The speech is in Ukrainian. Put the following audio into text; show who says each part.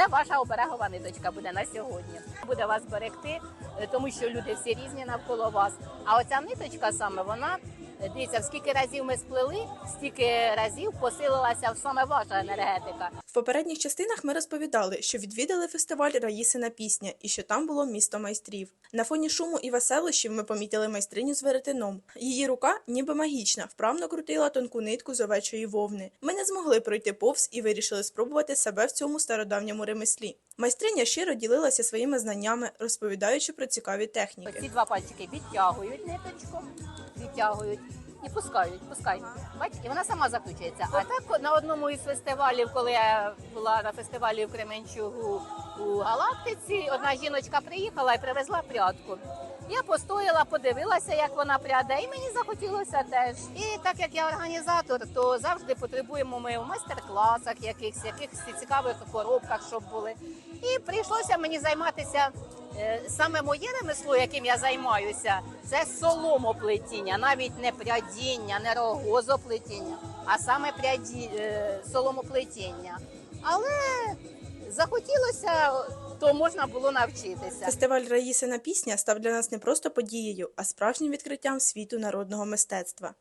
Speaker 1: Це ваша оберегова ниточка буде на сьогодні. Буде вас берегти, е, тому що люди всі різні навколо вас. А оця ниточка саме вона. Дивіться, скільки разів ми сплели, стільки разів посилилася саме ваша енергетика.
Speaker 2: В попередніх частинах ми розповідали, що відвідали фестиваль Раїсина пісня і що там було місто майстрів. На фоні шуму і веселощів ми помітили майстриню з веретеном. Її рука, ніби магічна, вправно крутила тонку нитку з овечої вовни. Ми не змогли пройти повз і вирішили спробувати себе в цьому стародавньому ремеслі. Майстриня щиро ділилася своїми знаннями, розповідаючи про цікаві техніки.
Speaker 1: Ці два пальчики відтягують ниточку, відтягують і пускають, пускають. Бачите, вона сама закручується. А так на одному із фестивалів, коли я була на фестивалі в Кременчугу у Галактиці, одна жіночка приїхала і привезла прядку. Я постояла, подивилася, як вона пряде, і мені захотілося теж. І так як я організатор, то завжди потребуємо ми в майстер-класах, якихось, якихось цікавих коробках, щоб були. І прийшлося мені займатися Саме моє ремесло, яким я займаюся, це соломоплетіння, навіть не прядіння, не рогозоплетіння, а саме пряді, е, соломоплетіння. Але захотілося, то можна було навчитися.
Speaker 2: Фестиваль Раїсина пісня став для нас не просто подією, а справжнім відкриттям світу народного мистецтва.